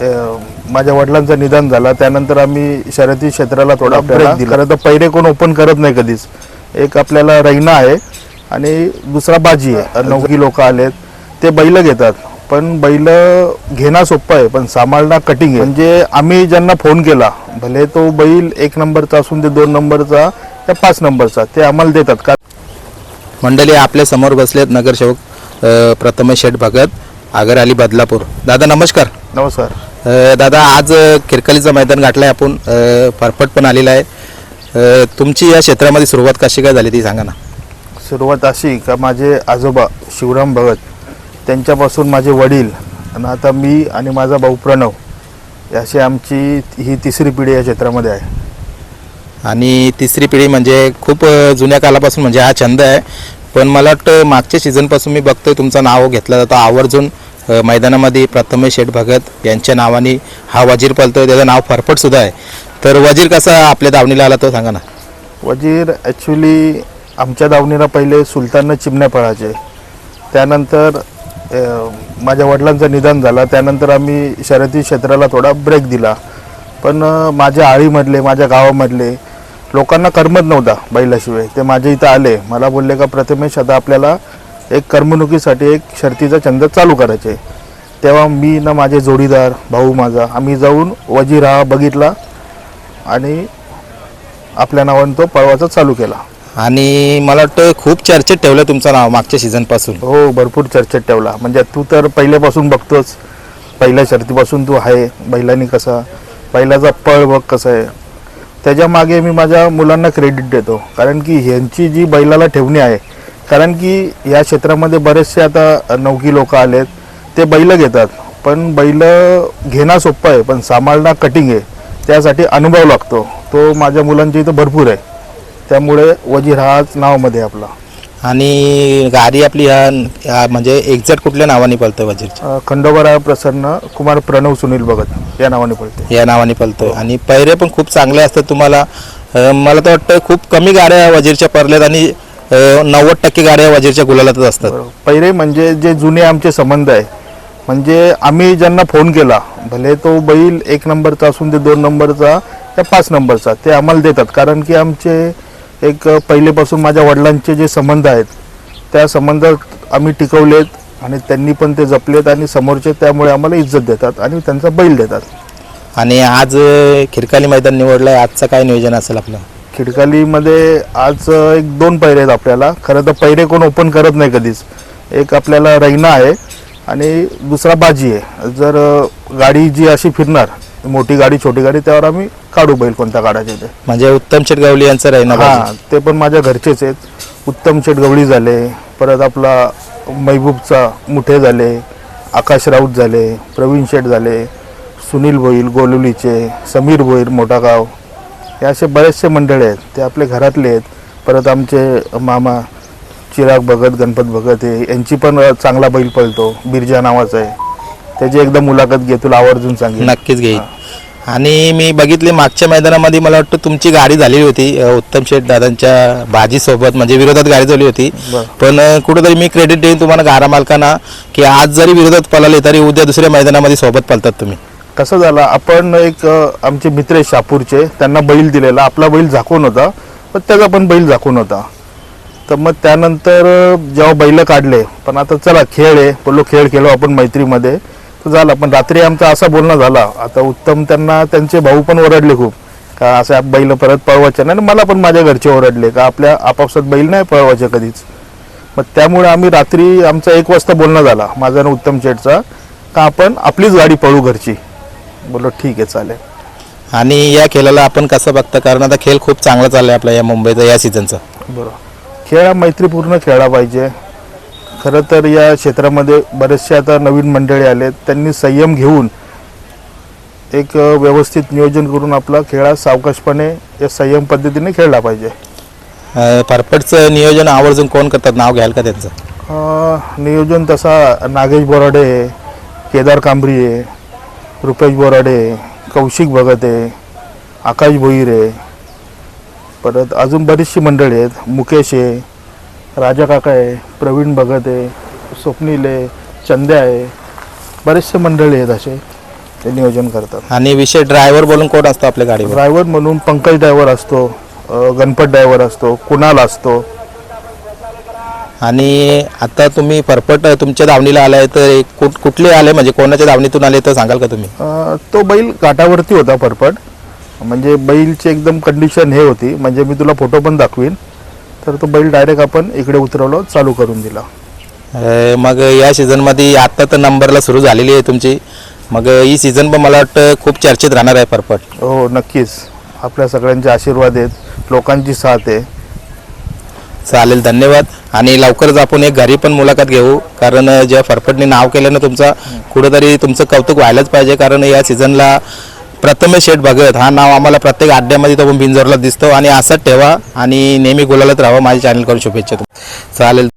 माझ्या वडिलांचं निधन झालं. त्यानंतर आम्ही शर्यती क्षेत्राला थोडा ब्रेक दिला. खरं तर पहिले कोण ओपन करत नाही कधीच. एक आपल्याला रैना आहे आणि दुसरा बाजी आहे. नवकी लोक आलेत. ते बैल घेतात. पण बैल घेणं सोपं आहे पण सांभाळणं कटिंग आहे. म्हणजे आम्ही ज्यांना फोन केला भले तो बैल एक नंबरचा असून ते दोन नंबरचा या पाच नंबरचा ते आम्हाला देतात. का मंडळी आपल्यासमोर बसलेत नगरसेवक प्रथमेश शेठ भगत आगर अली बदलापूर. दादा नमस्कार. नमस्कार. दादा आज खिरकलीचं मैदान गाठलं आहे आपण फरफट पण आलेला आहे. तुमची या क्षेत्रामध्ये सुरुवात कशी काय झाली ती सांगा ना. सुरुवात अशी का माझे आजोबा शिवराम भगत त्यांच्यापासून माझे वडील आणि आता मी आणि माझा भाऊ प्रणव अशी आमची ही तिसरी पिढी या क्षेत्रामध्ये आहे. आणि तिसरी पिढी म्हणजे खूप जुन्या कालापासून म्हणजे हा छंद आहे. पण मला वाटतं मागच्या सीझनपासून मी बघतोय तुमचं नाव घेतलं जातं आवर्जून. मैदानामध्ये प्रथमेश शेठ भगत यांच्या नावाने हा वजीर पळतो त्याचं नाव फरफटसुद्धा आहे. तर वजीर कसा आपल्या दावणीला आला तो सांगा ना. वजीर ॲक्च्युली आमच्या दावणीला पहिले सुलताननं चिमण्या पळायचे. त्यानंतर माझ्या वडिलांचं निधन झालं. त्यानंतर आम्ही शर्यती क्षेत्राला थोडा ब्रेक दिला. पण माझ्या आळीमधले माझ्या गावामधले लोकांना करमत नव्हता बैलाशिवाय. ते माझ्या इथं आले. मला बोलले का प्रथमेश आता आपल्याला एक करमणुकीसाठी एक शर्तीचा छंद चालू करायचे. तेव्हा मी ना माझे जोडीदार भाऊ माझा आम्ही जाऊन वजीर बघितला आणि आपल्या नावाने तो पळवाचा चालू केला. आणि मला वाटतं खूप चर्चेत ठेवलं तुमचं नाव मागच्या सीझनपासून हो भरपूर चर्चेत ठेवला. म्हणजे तू तर पहिल्यापासून बघतोच पहिल्या शर्तीपासून तू आहे. बैलांनी कसा बैलाचा पळ बघ कसं आहे. त्याच्यामागे मी माझ्या मुलांना क्रेडिट देतो. कारण की ह्यांची जी बैलाला ठेवणी आहे कारण की या क्षेत्रामध्ये बरेचसे आता नौकी लोक आलेत ते बैल घेतात. पण बैल घेणं सोपं आहे पण सांभाळणं कटिंग आहे. त्यासाठी अनुभव लागतो. तो माझ्या मुलांच्या इथं भरपूर आहे. त्यामुळे वजीर हाच नावामध्ये आपला. आणि गाडी आपली ह्या म्हणजे एक्झॅक्ट कुठल्या नावाने पळतोय वजीरची? अ, खंडोबाराय प्रसन्न कुमार प्रणव सुनील भगत या नावाने पळते या नावाने पळतोय. आणि पैरे पण खूप चांगले असतात तुम्हाला. मला तर वाटतं खूप कमी गाड्या वजीरच्या पडल्यात आणि नव्वद टक्के गाड्या वजीरच्या गुलालातच असतात. पहिले म्हणजे जे जुने आमचे संबंध आहे म्हणजे आम्ही ज्यांना फोन केला भले तो बैल एक नंबरचा असून ते दोन नंबरचा या पाच नंबरचा ते आम्हाला देतात. कारण की आमचे एक पहिलेपासून माझ्या वडिलांचे जे संबंध आहेत त्या संबंधात आम्ही टिकवलेत आणि त्यांनी पण ते जपलेत आणि समोरचे त्यामुळे आम्हाला इज्जत देतात आणि त्यांचा बैल देतात. आणि आज खिरकाली मैदान निवडलंय. आजचं काय नियोजन असेल आपलं? खिडकालीमध्ये आज एक दोन पैरे आहेत आपल्याला. खरं तर पैरे कोण ओपन करत नाही कधीच. एक आपल्याला रैना आहे आणि दुसरा बाजी आहे. जर गाडी जी अशी फिरणार मोठी गाडी छोटी गाडी त्यावर आम्ही काढू बैल कोणत्या काढायचे ते. म्हणजे उत्तम शेटगावली यांचं राहीना हा ते पण माझ्या घरचेच आहेत. उत्तम शेठ गवळी झाले परत आपला महबूबचा मुठे झाले आकाश राऊत झाले प्रवीण शेठ झाले सुनील भोईर गोलुलीचे समीर भोईर मोठा गाव हे असे बरेचसे मंडळी आहेत. ते आपले घरातले आहेत. परत आमचे मामा चिराग भगत गणपत भगत हे यांची पण चांगला बैल पळतो. बिरजा नावाचा आहे. त्याची एकदा मुलाखत घे तुला आवर्जून सांगेन. नक्कीच घेईल आणि मी बघितले मागच्या मैदानामध्ये मला वाटतं तुमची गाडी झालेली होती. अं, उत्तम शेठ दादांच्या भाजीसोबत म्हणजे विरोधात गाडी झाली होती. पण अं, कुठेतरी मी क्रेडिट देईन तुम्हाला गारा मालकांना की आज जरी विरोधात पळाले तरी उद्या दुसऱ्या मैदानामध्ये सोबत पळतात तुम्ही. कसं झालं आपण एक आमचे मित्र शापूरचे त्यांना बैल दिलेला आपला बैल झाकून होता पण त्याचा पण बैल झाकून होता. तर मग त्यानंतर जेव्हा बैल काढले पण आता चला खेळ आहे बोललो खेळ खेळू आपण मैत्रीमध्ये तर झालं पण रात्री आमचा असा बोलणं झाला आता उत्तम त्यांना त्यांचे भाऊ पण ओरडले खूप का असं बैल परत पळवायचे नाही आणि मला पण माझ्या घरचे ओरडले का आपल्या आपापसात बैल नाही पळवायचे कधीच. मग त्यामुळे आम्ही रात्री आमचा एक वाजता बोलणं झाला माझा आणि उत्तम शेठचा का आपण आपलीच गाडी पळू घरची. बोललो ठीक आहे चालेल. आणि या खेळाला आपण कसं बघता? कारण आता खेळ खूप चांगला चाललाय आपला या मुंबईचा या सीझनचा बरोबर. खेळ हा मैत्रीपूर्ण खेळला पाहिजे. खरं तर या क्षेत्रामध्ये बरेचसे आता नवीन मंडळी आलेत. त्यांनी संयम घेऊन एक व्यवस्थित नियोजन करून आपला खेळ हा सावकाशपणे या संयम पद्धतीने खेळला पाहिजे. परपटचं नियोजन आवर्जून कोण करतात? नाव घ्याल का त्यांचं? अ, नियोजन तसा नागेश बोराडे आहे, केदार कांबरी आहे रुपेश बोराडे कौशिक भगत आहे आकाश भोईर आहे. परत अजून बरीचशी मंडळी आहेत. मुकेश आहे राजा काका आहे प्रवीण भगत आहे स्वप्नील आहे चंद्या आहे. बरेचसे मंडळी आहेत असे ते नियोजन करतात. आणि विषय ड्रायव्हर बोलून कोण असतो आपल्या गाडीवर? ड्रायव्हर म्हणून पंकज ड्रायव्हर असतो अ, गणपत ड्रायव्हर असतो कुणाल असतो आणि आता तुम्ही परपट तुमच्या दावणीला आलाय तर एक कुठ कुठले आले? म्हणजे कोणाच्या दावणीतून आले तर सांगाल का तुम्ही? अ, तो बैल घाटावरती होता परपट. म्हणजे बैलची एकदम कंडिशन हे होती. म्हणजे मी तुला फोटो पण दाखवीन. तर तो बैल डायरेक्ट आपण इकडे उतरवलं चालू करून दिला. अं, मग या सीझनमध्ये आत्ता तर नंबरला सुरू झालेली आहे तुमची. मग ही सीझन पण मला वाटतं खूप चर्चेत राहणार आहे परपट. हो नक्कीच. आपल्या सगळ्यांचे आशीर्वाद आहेत. लोकांची साथ आहे. चालेल धन्यवाद. आणि लवकरच आपण एक घरी पण मुलाखत घेऊ. कारण ज्या जेव्हा फरफटने नाव केलं ना तुमचा कुठंतरी तुमचं कौतुक व्हायलाच पाहिजे. कारण या सीझनला प्रथमेश शेठ भगत हा नाव आम्हाला प्रत्येक अड्ड्यामध्ये तो बिंजोरला दिसतो. आणि असंच ठेवा आणि नेहमी गुलालत राहावं माझ्या चॅनल करून शुभेच्छा चालेल.